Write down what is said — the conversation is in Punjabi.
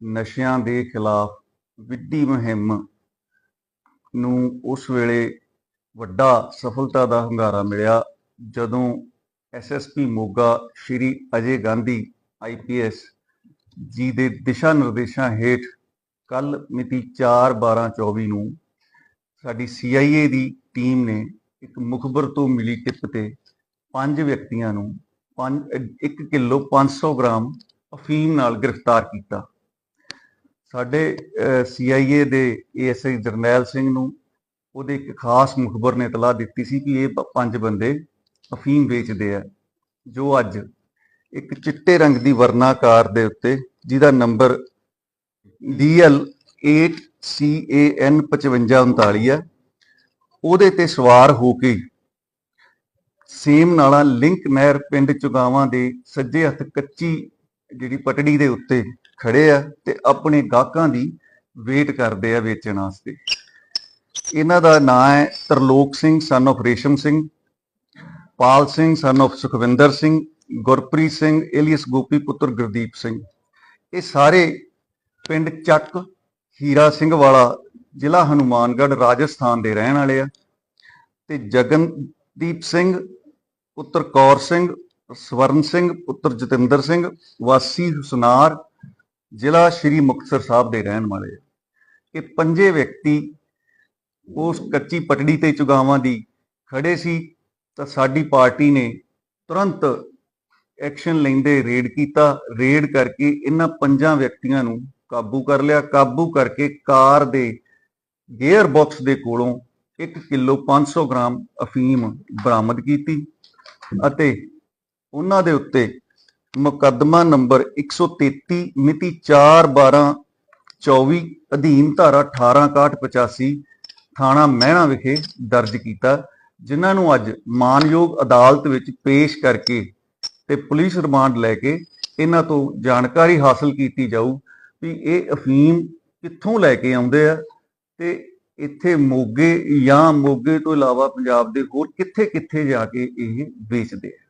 ਨਸ਼ਿਆਂ ਦੇ ਖਿਲਾਫ ਵਿੱਢੀ ਮੁਹਿੰਮ ਨੂੰ ਉਸ ਵੇਲੇ ਵੱਡਾ ਸਫਲਤਾ ਦਾ ਹੁੰਗਾਰਾ ਮਿਲਿਆ, ਜਦੋਂ ਐਸਐਸਪੀ ਮੋਗਾ ਸ਼੍ਰੀ ਅਜੇ ਗਾਂਧੀ ਆਈਪੀਐਸ ਜੀ ਦੇ ਦਿਸ਼ਾ ਨਿਰਦੇਸ਼ਾਂ ਹੇਠ ਕੱਲ ਮਿਤੀ 4/12/24 ਨੂੰ ਸਾਡੀ ਸੀਆਈਏ ਦੀ ਟੀਮ ਨੇ ਇੱਕ ਮੁਖਬਰ ਤੋਂ ਮਿਲੀ ਟਿਪ ਤੇ ਪੰਜ ਵਿਅਕਤੀਆਂ ਨੂੰ 1 ਕਿਲੋ 500 ਗ੍ਰਾਮ ਅਫੀਮ ਨਾਲ ਗ੍ਰਿਫਤਾਰ ਕੀਤਾ। ਸਾਡੇ ਸੀਆਈਏ ਦੇ ਏਐਸਆਈ ਜਰਨੈਲ ਸਿੰਘ ਨੂੰ ਉਹਦੇ ਇੱਕ ਖਾਸ ਮੁਖਬਰ ਨੇ ਇਤਲਾਹ ਦਿੱਤੀ ਸੀ ਕਿ ਇਹ ਪ- ਪੰਜ ਬੰਦੇ ਅਫੀਮ ਵੇਚਦੇ ਆ, ਜੋ ਅੱਜ ਇੱਕ ਚਿੱਟੇ ਰੰਗ ਦੀ ਵਰਨਾਕਾਰ ਦੇ ਉੱਤੇ, ਜਿਹਦਾ ਨੰਬਰ DL 8CAN 5539 ਹੈ ਉਹਦੇ ਤੇ ਸਵਾਰ ਹੋ ਕੇ ਸੇਮ ਨਾਲਾ ਲਿੰਕ ਨਹਿਰ ਪਿੰਡ ਚੁਗਾਵਾਂ ਦੇ ਸੱਜੇ ਹੱਥ ਕੱਚੀ ਜਿਹੜੀ ਪਟੜੀ ਦੇ ਉੱਤੇ ਖੜੇ ਆ ਤੇ ਆਪਣੇ ਗਾਹਕਾਂ ਦੀ ਵੇਟ ਕਰਦੇ ਆ ਵੇਚਣ ਵਾਸਤੇ। ਇਹਨਾਂ ਦਾ ਨਾਮ ਹੈ Tarlok Singh son of Resham Singh, Pal Singh son of Sukhwinder Singh, Gurpreet Singh, alias Gopi ਪੁੱਤਰ ਗੁਰਦੀਪ ਸਿੰਘ। ਇਹ ਸਾਰੇ ਪਿੰਡ ਚੱਕ ਹੀਰਾ ਸਿੰਘ ਵਾਲਾ ਜ਼ਿਲ੍ਹਾ ਹਨੂਮਾਨਗੜ੍ਹ, ਰਾਜਸਥਾਨ ਦੇ ਰਹਿਣ ਵਾਲੇ ਆ। ਤੇ ਜਗਨਦੀਪ ਸਿੰਘ, ਪੁੱਤਰ ਕੌਰ ਸਿੰਘ ਸਵਰਨ ਸਿੰਘ, ਪੁੱਤਰ ਜਤਿੰਦਰ ਸਿੰਘ, ਵਾਸੀ ਹੁਸਨਾਰ, ਜ਼ਿਲ੍ਹਾ ਸ਼੍ਰੀ ਮੁਕਤਸਰ ਸਾਹਿਬ ਦੇ ਰਹਿਣ ਵਾਲੇ ਇਹ ਪੰਜੇ ਵਿਅਕਤੀ ਉਸ ਕੱਚੀ ਪਟੜੀ ਤੇ ਚੁਗਾਵਾਂ ਦੀ ਖੜੇ ਸੀ ਤਾਂ ਸਾਡੀ ਪਾਰਟੀ ਨੇ ਤੁਰੰਤ ਐਕਸ਼ਨ ਲੈਂਦੇ ਰੇਡ ਕੀਤਾ। ਰੇਡ ਕਰਕੇ ਇਹਨਾਂ ਪੰਜਾਂ ਵਿਅਕਤੀਆਂ ਨੂੰ ਕਾਬੂ ਕਰ ਲਿਆ। ਕਾਬੂ ਕਰਕੇ ਕਾਰ ਦੇ ਗੇਅਰ ਬਾਕਸ ਦੇ ਕੋਲੋਂ 1 ਕਿਲੋ 500 ਗ੍ਰਾਮ ਅਫੀਮ ਬਰਾਮਦ ਕੀਤੀ ਅਤੇ ਉਹਨਾਂ ਦੇ ਉੱਤੇ ਮੁਕੱਦਮਾ ਨੰਬਰ 133 ਮਿਤੀ 4/12/24 ਅਧੀਨ ਧਾਰਾ 186185 ਥਾਣਾ ਮਹਿਣਾ ਵਿਖੇ ਦਰਜ ਕੀਤਾ, ਜਿਨ੍ਹਾਂ ਨੂੰ ਅੱਜ ਮਾਨਯੋਗ ਅਦਾਲਤ ਵਿੱਚ ਪੇਸ਼ ਕਰਕੇ ਤੇ ਪੁਲਿਸ ਰਿਮਾਂਡ ਲੈ ਕੇ ਇਹਨਾਂ ਤੋਂ ਜਾਣਕਾਰੀ ਹਾਸਲ ਕੀਤੀ ਜਾਊ ਵੀ ਇਹ ਅਫੀਮ ਕਿੱਥੋਂ ਲੈ ਕੇ ਆਉਂਦੇ ਆ ਤੇ ਇੱਥੇ ਮੋਗੇ ਜਾਂ ਮੋਗੇ ਤੋਂ ਇਲਾਵਾ ਪੰਜਾਬ ਦੇ ਹੋਰ ਕਿੱਥੇ-ਕਿੱਥੇ ਜਾ ਕੇ ਇਹ ਵੇਚਦੇ ਆ।